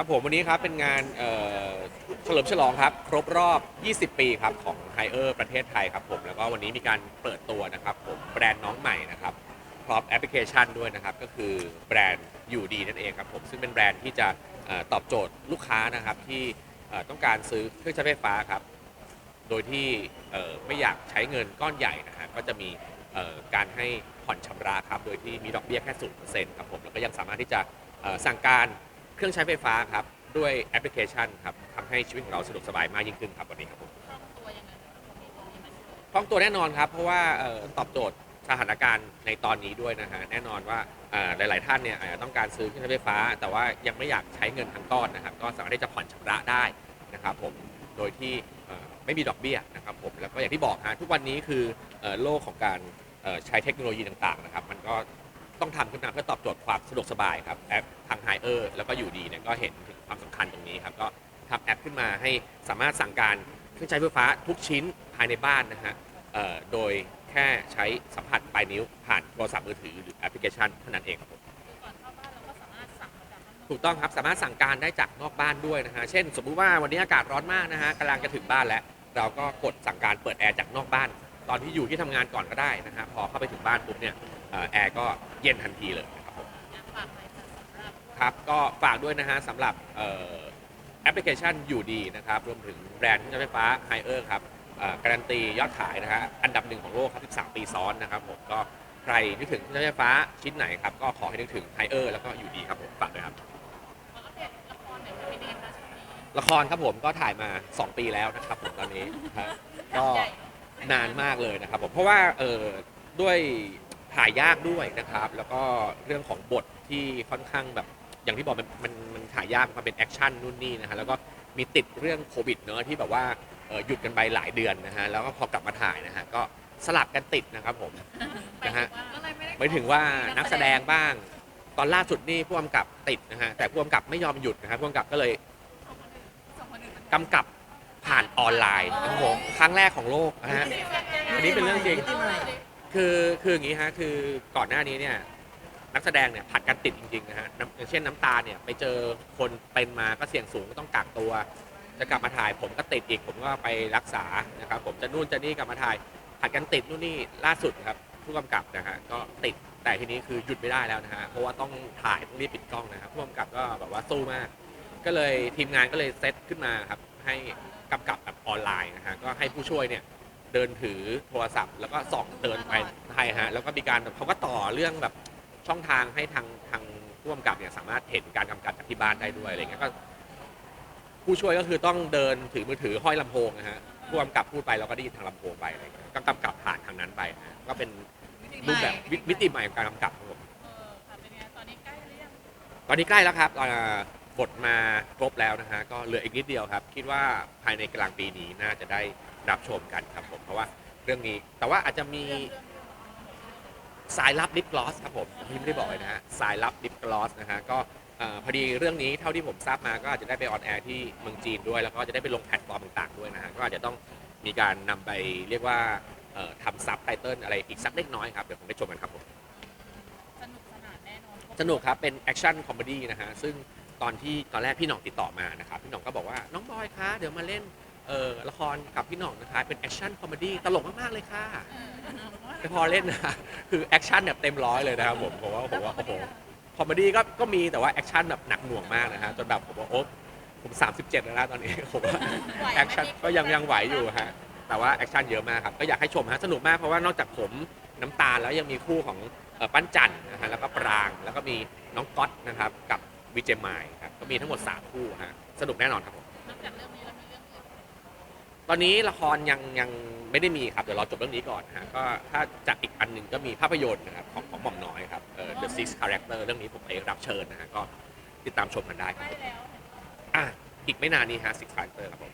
ครับผมวันนี้ครับเป็นงานเอ่อเฉลิมฉลองครับ ครบรอบ 20 ปีครับของไฮเออร์ประเทศไทยครับผมแล้วก็วันนี้มีการเปิดตัวนะครับผมแบรนด์น้องใหม่นะครับพร้อมแอปพลิเคชันด้วยนะครับ ก็คือแบรนด์อยู่ดีนั่นเองครับผมซึ่งเป็นแบรนด์ที่จะเอ่อตอบโจทย์ลูกค้านะครับที่เอ่อต้องการซื้อเครื่องใช้ไฟฟ้าครับ โดยที่เอ่อไม่อยากใช้เงินก้อนใหญ่นะฮะก็จะมีเอ่อการให้ผ่อนชำระครับ โดยที่มีดอกเบี้ยแค่ศูนย์เปอร์เซ็นต์ครับผมแล้วก็ยังสามารถที่จะเอ่อสั่งการ เครื่องใช้ไฟฟ้าครับ ด้วยแอปพลิเคชันครับทำให้ชีวิตของเราสะดวกสบายมากยิ่งขึ้นครับวันนี้ครับผมคล่องตัวยังไงคะพอมีตัวนี้มาช่วยคล่องตัวแน่นอนครับ เพราะว่าเอ่อตอบโจทย์สถานการณ์ในตอนนี้ด้วยนะฮะแน่นอนว่าเอ่อหลาย ๆ ท่านเนี่ยอาจจะต้องการซื้อเครื่องใช้ไฟฟ้า แต่ว่ายังไม่อยากใช้เงินทั้งก้อนนะครับ ก็สามารถที่จะผ่อนชำระได้นะครับผมโดยที่เอ่อไม่มีดอกเบี้ยนะครับผมแล้วก็อย่างที่บอกฮะทุกวันนี้คือเอ่อโลกของการเอ่อใช้เทคโนโลยีต่าง ๆ นะครับ มันก็ ต้องทำขึ้นมาเพื่อตอบโจทย์ความสะดวกสบายครับแอปทางไฮเออร์แล้วก็อยู่ดีเนี่ยก็เห็นถึงความสำคัญตรงนี้ครับก็ทำแอปขึ้นมาให้สามารถสั่งการเครื่องใช้ไฟฟ้าทุกชิ้นภายในบ้านนะฮะเอ่อโดยแค่ใช้สัมผัสปลายนิ้วผ่านโทรศัพท์มือถือหรือแอปพลิเคชันเท่านั้นเองครับผม คือก่อนเข้าบ้านเราก็สามารถสั่งมาจากข้างนอกถูกต้องครับ สามารถสั่งการได้จากนอกบ้านด้วยนะฮะ เช่น สมมุติว่าวันนี้อากาศร้อนมากนะฮะกำลังจะถึงบ้านแล้ว เราก็กดสั่งการเปิดแอร์จากนอกบ้าน ตอนที่อยู่ที่ทำงานก่อนก็ได้นะฮะ พอเข้าไปถึงบ้านปุ๊บเนี่ยเอ่อ แอร์ก็เย็นทันทีเลยนะครับผมอยากฝากอะไรคะสำหรับครับก็ฝากด้วยนะฮะสำหรับเอ่อแอปพลิเคชันอยู่ดีนะครับ รวมถึงแบรนด์เครื่องใช้ไฟฟ้าไฮเออร์ครับเอ่อการันตียอดขายนะฮะอันดับหนึ่งของโลกครับ 13 ปีซ้อนนะครับผมก็ใครนึกถึงเครื่องใช้ไฟฟ้าชิ้นไหนครับ ก็ขอให้นึกถึงไฮเออร์แล้วก็อยู่ดีครับผมฝากด้วยครับขออัปเดตละครหน่อยค่ะพี่เนทคะช่วงนี้ละครครับผมก็ถ่ายมา 2 ปีแล้วนะครับผมตอนนี้ฮะก็ใหญ่นานมากเลยนะครับผมเพราะว่าเออด้วย ถ่ายยากด้วยนะครับ แล้วก็เรื่องของบทที่ค่อนข้างแบบอย่างที่บอกมันมันมันถ่ายยากมันเป็นแอคชั่นนู่นนี่นะฮะแล้วก็มีติดเรื่องโควิดเนอะที่แบบว่าเอ่อหยุดกันไปหลายเดือนนะฮะแล้วก็พอกลับมาถ่ายนะฮะก็สลับกันติดนะครับผม นะฮะ ก็เลยไม่ได้หมายถึงว่านักแสดงบ้าง ตอนล่าสุดนี่ผู้กำกับติดนะฮะแต่ผู้กำกับไม่ยอมหยุดนะครับผู้กำกับก็เลยสองคนอื่นมันกำกับผ่านออนไลน์นะครับผมครั้งแรกของโลกนะฮะอันนี้เป็นเรื่องจริง คือคืออย่างนี้ฮะคือก่อนหน้านี้เนี่ยนักแสดงเนี่ยผัดกันติดจริงๆนะฮะน้ำอย่างเช่นน้ำตาเนี่ยไปเจอคนเป็นมาก็เสี่ยงสูงก็ต้องกักตัว จะกลับมาถ่ายผมก็ติดอีกผมก็ไปรักษานะครับผมจะนู่นจะนี่กลับมาถ่ายผัดกันติดนู่นนี่ล่าสุดครับผู้กำกับนะฮะก็ติดแต่ทีนี้คือหยุดไม่ได้แล้วนะฮะเพราะว่าต้องถ่ายต้องรีบปิดกล้องนะครับผู้กำกับก็แบบว่าสู้มาก ก็เลยทีมงานก็เลยเซตขึ้นมาครับให้กำกับแบบออนไลน์นะฮะก็ให้ผู้ช่วยเนี่ย เดินถือโทรศัพท์ แล้วก็ส่องเดินไปใช่ฮะแล้วก็มีการแบบเขาก็ต่อเรื่องแบบช่องทางให้ทางทางผู้กำกับเนี่ยสามารถเห็นการกำกับจากที่บ้านได้ด้วยอะไรเงี้ยก็ ผู้ช่วยก็คือต้องเดินถือมือถือห้อยลำโพงนะฮะผู้กำกับพูดไปเราก็ได้ยินทางลำโพงไปอะไรเงี้ยก็กำกับผ่านทางนั้นไปนะฮะก็เป็นรูปแบบวิมิติใหม่ของการกำกับครับผมเออค่ะเป็นไงตอนนี้ใกล้หรือยังตอนนี้ใกล้แล้วครับเอ่อ บทมาครบแล้วนะฮะก็เหลืออีกนิดเดียวครับ คิดว่าภายในกลางปีนี้น่าจะได้รับชมกันครับผมเพราะว่าเรื่องนี้ แต่ว่าอาจจะมีสายลับลิปกลอสครับผมที่ไม่ได้บอกเลยนะฮะสายลับลิปกลอสนะฮะก็เอ่อพอดีเรื่องนี้เท่าที่ผมทราบมาก็อาจจะได้ไปออนแอร์ที่เมืองจีนด้วย แล้วก็จะได้ไปลงแพลตฟอร์มต่างๆด้วยนะฮะก็อาจจะต้องมีการนำไปเรียกว่าเอ่อทำซับไตเติลอะไรอีกสักเล็กน้อยครับเดี๋ยวผมได้ชมกันครับผม สนุกสนานแน่นอนสนุกครับเป็นแอคชั่นคอมเมดี้นะฮะซึ่ง ตอนที่ตอนแรกพี่หน่องติดต่อมานะครับพี่หน่องก็บอกว่าน้องบอยคะเดี๋ยวมาเล่นเอ่อละครกับพี่หน่องนะคะเป็นแอคชั่นคอมเมดี้ตลกมากๆเลยค่ะเออแต่พอเล่นนะคือแอคชั่นแบบเต็มร้อยเลยนะครับผมผมว่าผมว่าโอ้โหคอมเมดี้ก็ก็มีแต่ว่าแอคชั่นแบบหนักหน่วงมากนะฮะจนแบบผมว่าโอ๊บผม 37 แล้วนะตอนนี้ผมว่าแอคชั่นก็ยังยังไหวอยู่ฮะแต่ว่าแอคชั่นเยอะมากครับก็อยากให้ชมฮะสนุกมากเพราะว่านอกจากผมน้ำตาลแล้วยังมีคู่ของเอ่อปั้นจันนะฮะแล้วก็ปรางแล้วก็มีน้องก๊อตนะครับกับ วิเจมายครับก็มีทั้งหมด 3 คู่ฮะสนุกแน่นอนครับผมนอกจากเรื่องนี้แล้วมีเรื่องอื่นตอนนี้ละครยังยังไม่ได้มีครับ เดี๋ยวรอจบเรื่องนี้ก่อนนะฮะก็ถ้าจะอีกอันหนึ่งก็มีภาพยนตร์นะครับของของหม่อมน้อยครับเอ่อ The Six Character เรื่องนี้ผมไปรับเชิญนะฮะก็ติดตามชมกันได้คใกรับล้แล้ว อะอีกไม่นานนี้ฮะ Six Character ครับผม